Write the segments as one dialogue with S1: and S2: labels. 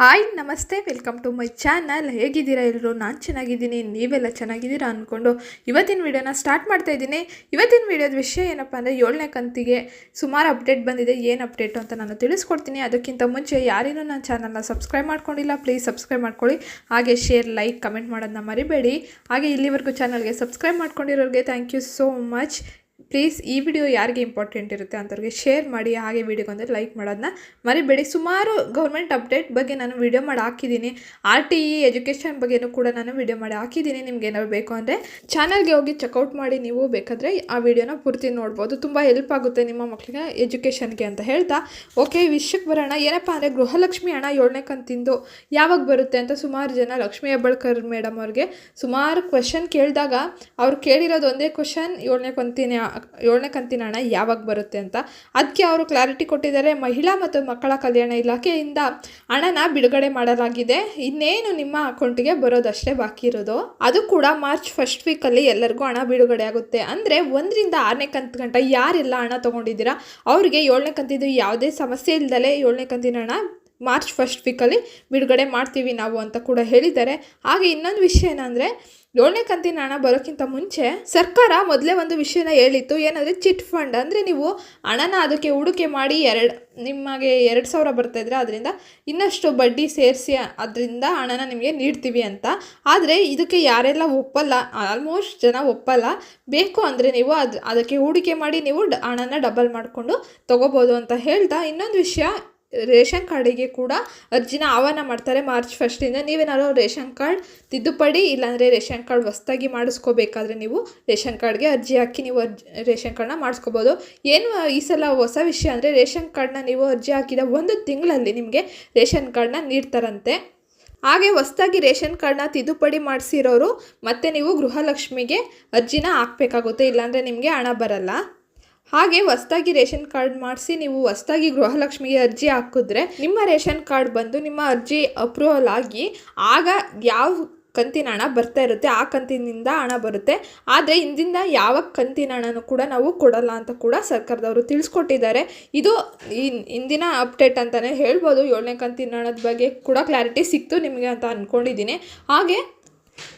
S1: Hi, ನಮಸ್ತೆ, welcome to my channel. ಹೇಗಿದ್ದೀರಾ ಎಲ್ಲರೂ? ನಾನು ಚೆನ್ನಾಗಿದ್ದೀನಿ. ನೀವೆಲ್ಲ ಚೆನ್ನಾಗಿದ್ದೀರಾ ಅಂದ್ಕೊಂಡು ಇವತ್ತಿನ ವೀಡಿಯೋನ ಸ್ಟಾರ್ಟ್ ಮಾಡ್ತಾ ಇದ್ದೀನಿ. ಇವತ್ತಿನ ವಿಡಿಯೋದ ವಿಷಯ ಏನಪ್ಪ ಅಂದರೆ ಏಳನೇ ಕಂತಿಗೆ ಸುಮಾರು ಅಪ್ಡೇಟ್ ಬಂದಿದೆ. ಏನು ಅಪ್ಡೇಟು ಅಂತ ನಾನು ತಿಳಿಸ್ಕೊಡ್ತೀನಿ. ಅದಕ್ಕಿಂತ ಮುಂಚೆ ಯಾರೇನೂ ನನ್ನ ಚಾನಲ್ನ ಸಬ್ಸ್ಕ್ರೈಬ್ ಮಾಡ್ಕೊಂಡಿಲ್ಲ, ಪ್ಲೀಸ್ ಸಬ್ಸ್ಕ್ರೈಬ್ ಮಾಡ್ಕೊಳ್ಳಿ. ಹಾಗೆ ಶೇರ್, ಲೈಕ್, ಕಮೆಂಟ್ ಮಾಡೋದನ್ನ ಮರಿಬೇಡಿ. ಹಾಗೆ ಇಲ್ಲಿವರೆಗೂ ಚಾನಲ್ಗೆ subscribe ಮಾಡ್ಕೊಂಡಿರೋರಿಗೆ thank you so much please ಈ ವಿಡಿಯೋ ಯಾರಿಗೆ ಇಂಪಾರ್ಟೆಂಟ್ ಇರುತ್ತೆ ಅಂಥವ್ರಿಗೆ ಶೇರ್ ಮಾಡಿ, ಹಾಗೆ ವಿಡಿಯೋಗೊಂದು ಲೈಕ್ ಮಾಡೋದನ್ನ ಮರಿಬೇಡಿ. ಸುಮಾರು ಗೌರ್ಮೆಂಟ್ ಅಪ್ಡೇಟ್ ಬಗ್ಗೆ ನಾನು ವಿಡಿಯೋ ಮಾಡಿ ಹಾಕಿದ್ದೀನಿ. ಆರ್ ಟಿ ಇ ಎಜುಕೇಷನ್ ಬಗ್ಗೆನೂ ಕೂಡ ನಾನು ವಿಡಿಯೋ ಮಾಡಿ ಹಾಕಿದ್ದೀನಿ. ನಿಮ್ಗೆ ಏನಾದ್ರು ಬೇಕು ಅಂದರೆ ಚಾನಲ್ಗೆ ಹೋಗಿ ಚೆಕ್ಔಟ್ ಮಾಡಿ ನೀವು ಬೇಕಾದರೆ ಆ ವಿಡಿಯೋನ ಪೂರ್ತಿ ನೋಡ್ಬೋದು. ತುಂಬ ಹೆಲ್ಪ್ ಆಗುತ್ತೆ ನಿಮ್ಮ ಮಕ್ಕಳಿಗೆ ಎಜುಕೇಷನ್ಗೆ ಅಂತ ಹೇಳ್ತಾ. ಓಕೆ ವಿಷಯಕ್ಕೆ ಬರೋಣ. ಏನಪ್ಪ ಅಂದರೆ ಗೃಹಲಕ್ಷ್ಮಿ ಹಣ ಏಳನೇ ಕಂತಿಂದು ಯಾವಾಗ ಬರುತ್ತೆ ಅಂತ ಸುಮಾರು ಜನ ಲಕ್ಷ್ಮೀ ಹೆಬ್ಬಳ್ಕರ್ ಮೇಡಮ್ ಅವ್ರಿಗೆ ಸುಮಾರು ಕ್ವಶನ್ ಕೇಳಿದಾಗ ಅವ್ರು ಕೇಳಿರೋದು ಒಂದೇ ಕ್ವಶನ್ ಏಳನೇ ಕಂತಿನ ಏಳನೇ ಕಂತಿನ ಹಣ ಯಾವಾಗ ಬರುತ್ತೆ ಅಂತ. ಅದಕ್ಕೆ ಅವರು ಕ್ಲಾರಿಟಿ ಕೊಟ್ಟಿದ್ದಾರೆ, ಮಹಿಳಾ ಮತ್ತು ಮಕ್ಕಳ ಕಲ್ಯಾಣ ಇಲಾಖೆಯಿಂದ ಹಣನ ಬಿಡುಗಡೆ ಮಾಡಲಾಗಿದೆ. ಇನ್ನೇನು ನಿಮ್ಮ ಅಕೌಂಟಿಗೆ ಬರೋದಷ್ಟೇ ಬಾಕಿ ಇರೋದು? ಅದು ಕೂಡ ಮಾರ್ಚ್ ಫಸ್ಟ್ ವೀಕಲ್ಲಿ ಎಲ್ಲರಿಗೂ ಹಣ ಬಿಡುಗಡೆ ಆಗುತ್ತೆ. ಅಂದರೆ ಒಂದರಿಂದ ಆರನೇ ಕಂತು ಗಂಟ ಯಾರೆಲ್ಲ ಹಣ ತೊಗೊಂಡಿದ್ದೀರಾ, ಅವರಿಗೆ ಏಳನೇ ಕಂತಿದ್ದು ಯಾವುದೇ ಸಮಸ್ಯೆ ಇಲ್ದಲೇ ಏಳನೇ ಕಂತಿನ ಹಣ ಮಾರ್ಚ್ ಫಸ್ಟ್ ವೀಕಲ್ಲಿ ಬಿಡುಗಡೆ ಮಾಡ್ತೀವಿ ನಾವು ಅಂತ ಕೂಡ ಹೇಳಿದ್ದಾರೆ. ಹಾಗೆ ಇನ್ನೊಂದು ವಿಷಯ ಏನಂದರೆ, ಏಳನೇ ಕಂತಿನ ಹಣ ಬರೋಕ್ಕಿಂತ ಮುಂಚೆ ಸರ್ಕಾರ ಮೊದಲೇ ಒಂದು ವಿಷಯನ ಹೇಳಿತ್ತು. ಏನಂದರೆ, ಚಿಟ್ ಫಂಡ್ ಅಂದರೆ ನೀವು ಹಣನ ಅದಕ್ಕೆ ಹೂಡಿಕೆ ಮಾಡಿ ಎರಡು, ನಿಮಗೆ ಎರಡು ಸಾವಿರ ಬರ್ತಾಯಿದ್ರೆ ಅದರಿಂದ ಇನ್ನಷ್ಟು ಬಡ್ಡಿ ಸೇರಿಸಿ ಅದರಿಂದ ಹಣನ ನಿಮಗೆ ನೀಡ್ತೀವಿ ಅಂತ. ಆದರೆ ಇದಕ್ಕೆ ಯಾರೆಲ್ಲ ಒಪ್ಪಲ್ಲ ಆಲ್ಮೋಸ್ಟ್ ಜನ ಒಪ್ಪಲ್ಲ. ಬೇಕು ಅಂದರೆ ನೀವು ಅದು, ಅದಕ್ಕೆ ಹೂಡಿಕೆ ಮಾಡಿ ನೀವು ಹಣನ ಡಬಲ್ ಮಾಡಿಕೊಂಡು ತೊಗೋಬೋದು ಅಂತ ಹೇಳ್ತಾ, ಇನ್ನೊಂದು ವಿಷಯ ರೇಷನ್ ಕಾರ್ಡಿಗೆ ಕೂಡ ಅರ್ಜಿನ ಆಹ್ವಾನ ಮಾಡ್ತಾರೆ ಮಾರ್ಚ್ ಫಸ್ಟಿಂದ ನೀವೇನಾದ್ರು ರೇಷನ್ ಕಾರ್ಡ್ ತಿದ್ದುಪಡಿ ಇಲ್ಲಾಂದರೆ ರೇಷನ್ ಕಾರ್ಡ್ ಹೊಸ್ದಾಗಿ ಮಾಡಿಸ್ಕೋಬೇಕಾದ್ರೆ ನೀವು ರೇಷನ್ ಕಾರ್ಡ್ಗೆ ಅರ್ಜಿ ಹಾಕಿ ನೀವು ಅರ್ಜಿ, ರೇಷನ್ ಕಾರ್ಡ್ನ ಮಾಡಿಸ್ಕೋಬೋದು. ಏನು ಈ ಸಲ ಹೊಸ ವಿಷಯ ಅಂದರೆ ರೇಷನ್ ಕಾರ್ಡ್ನ ನೀವು ಅರ್ಜಿ ಹಾಕಿದ ಒಂದು ತಿಂಗಳಲ್ಲಿ ನಿಮಗೆ ರೇಷನ್ ಕಾರ್ಡ್ನ ನೀಡ್ತಾರಂತೆ. ಹಾಗೆ ಹೊಸದಾಗಿ ರೇಷನ್ ಕಾರ್ಡ್ನ ತಿದ್ದುಪಡಿ ಮಾಡಿಸಿರೋರು ಮತ್ತೆ ನೀವು ಗೃಹಲಕ್ಷ್ಮಿಗೆ ಅರ್ಜಿನ ಹಾಕಬೇಕಾಗುತ್ತೆ, ಇಲ್ಲಾಂದರೆ ನಿಮಗೆ ಹಣ ಬರಲ್ಲ. ಹಾಗೆ ಹೊಸದಾಗಿ ರೇಷನ್ ಕಾರ್ಡ್ ಮಾಡಿಸಿ ನೀವು ಹೊಸದಾಗಿ ಗೃಹಲಕ್ಷ್ಮಿಗೆ ಅರ್ಜಿ ಹಾಕಿದ್ರೆ ನಿಮ್ಮ ರೇಷನ್ ಕಾರ್ಡ್ ಬಂದು ನಿಮ್ಮ ಅರ್ಜಿ ಅಪ್ರೂವಲ್ ಆಗಿ ಆಗ ಯಾವ ಕಂತಿನ ಹಣ ಬರ್ತಾ ಇರುತ್ತೆ, ಆ ಕಂತಿನಿಂದ ಹಣ ಬರುತ್ತೆ. ಆದರೆ ಇಂದಿಂದ ಯಾವ ಕಂತಿನ ಹಣನೂ ಕೂಡ ನಾವು ಕೊಡಲ್ಲ ಅಂತ ಕೂಡ ಸರ್ಕಾರದವರು ತಿಳಿಸ್ಕೊಟ್ಟಿದ್ದಾರೆ. ಇದು ಇಂದಿನ ಅಪ್ಡೇಟ್ ಅಂತಲೇ ಹೇಳ್ಬೋದು. ಏಳನೇ ಕಂತಿನ ಹಣದ ಬಗ್ಗೆ ಕೂಡ ಕ್ಲಾರಿಟಿ ಸಿಕ್ತು ನಿಮಗೆ ಅಂತ ಅಂದ್ಕೊಂಡಿದ್ದೀನಿ ಹಾಗೆ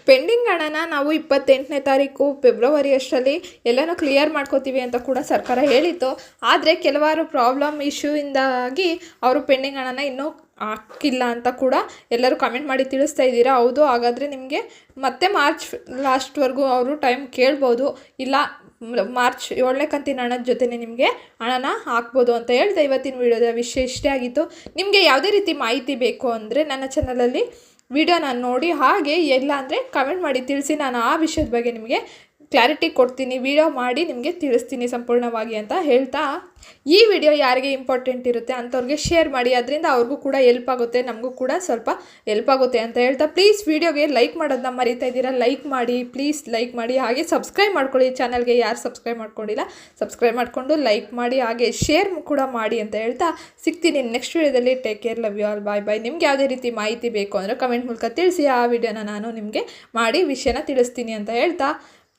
S1: ಪೆಂಡಿಂಗ್ ಹಣನ ನಾವು ಇಪ್ಪತ್ತೆಂಟನೇ ತಾರೀಕು ಫೆಬ್ರವರಿ ಅಷ್ಟರಲ್ಲಿ ಎಲ್ಲನೂ ಕ್ಲಿಯರ್ ಮಾಡ್ಕೋತೀವಿ ಅಂತ ಕೂಡ ಸರ್ಕಾರ ಹೇಳಿತ್ತು. ಆದರೆ ಕೆಲವಾರು ಪ್ರಾಬ್ಲಮ್ ಇಶ್ಯೂಯಿಂದಾಗಿ ಅವರು ಪೆಂಡಿಂಗ್ ಹಣನ ಇನ್ನೂ ಹಾಕಿಲ್ಲ ಅಂತ ಕೂಡ ಎಲ್ಲರೂ ಕಮೆಂಟ್ ಮಾಡಿ ತಿಳಿಸ್ತಾ ಇದ್ದೀರಾ? ಹೌದು, ಹಾಗಾದರೆ ನಿಮಗೆ ಮತ್ತೆ ಮಾರ್ಚ್ ಲಾಸ್ಟ್ವರೆಗೂ ಅವರು ಟೈಮ್ ಕೇಳ್ಬೋದು. ಇಲ್ಲ ಮಾರ್ಚ್ ಏಳನೇ ಕಂತಿನ ಹಣದ ಜೊತೆನೇ ನಿಮಗೆ ಹಣನ ಹಾಕ್ಬೋದು ಅಂತ ಹೇಳ್ದೆ ಇವತ್ತಿನ ವಿಡಿಯೋದ ವಿಷಯ ಇಷ್ಟೇ ಆಗಿತ್ತು. ನಿಮಗೆ ಯಾವುದೇ ರೀತಿ ಮಾಹಿತಿ ಬೇಕು ಅಂದರೆ ನನ್ನ ಚಾನಲಲ್ಲಿ ವಿಡಿಯೋನ ನೋಡಿ ಹಾಗೆ ಎಲ್ಲ ಅಂದರೆ ಕಮೆಂಟ್ ಮಾಡಿ ತಿಳಿಸಿ ನಾನು ಆ ವಿಷಯದ ಬಗ್ಗೆ ನಿಮಗೆ ಕ್ಲಾರಿಟಿ ಕೊಡ್ತೀನಿ ವಿಡಿಯೋ ಮಾಡಿ ನಿಮಗೆ ತಿಳಿಸ್ತೀನಿ ಸಂಪೂರ್ಣವಾಗಿ ಅಂತ ಹೇಳ್ತಾ, ಈ ವಿಡಿಯೋ ಯಾರಿಗೆ ಇಂಪಾರ್ಟೆಂಟ್ ಇರುತ್ತೆ ಅಂಥವ್ರಿಗೆ ಶೇರ್ ಮಾಡಿ, ಅದರಿಂದ ಅವ್ರಿಗೂ ಕೂಡ ಹೆಲ್ಪ್ ಆಗುತ್ತೆ, ನಮಗೂ ಕೂಡ ಸ್ವಲ್ಪ ಹೆಲ್ಪ್ ಆಗುತ್ತೆ ಅಂತ ಹೇಳ್ತಾ ಪ್ಲೀಸ್ ವಿಡಿಯೋಗೆ ಲೈಕ್ ಮಾಡೋದನ್ನ ಮರಿತಾ ಇದ್ದೀರಾ ಲೈಕ್ ಮಾಡಿ ಪ್ಲೀಸ್ ಲೈಕ್ ಮಾಡಿ, ಹಾಗೆ ಸಬ್ಸ್ಕ್ರೈಬ್ ಮಾಡ್ಕೊಳ್ಳಿ ಚಾನಲ್ಗೆ ಯಾರು ಸಬ್ಸ್ಕ್ರೈಬ್ ಮಾಡ್ಕೊಂಡಿಲ್ಲ ಸಬ್ಸ್ಕ್ರೈಬ್ ಮಾಡಿಕೊಂಡು ಲೈಕ್ ಮಾಡಿ, ಹಾಗೆ ಶೇರ್ ಕೂಡ ಮಾಡಿ ಅಂತ ಹೇಳ್ತಾ, ಸಿಗ್ತೀನಿ ನೆಕ್ಸ್ಟ್ ವಿಡಿಯೋದಲ್ಲಿ take care love you all bye bye ನಿಮ್ಗೆ ಯಾವುದೇ ರೀತಿ ಮಾಹಿತಿ ಬೇಕು ಅಂದರೆ ಕಮೆಂಟ್ ಮೂಲಕ ತಿಳಿಸಿ, ಆ ವಿಡಿಯೋನ ನಾನು ನಿಮಗೆ ಮಾಡಿ ವಿಷಯನ ತಿಳಿಸ್ತೀನಿ ಅಂತ ಹೇಳ್ತಾ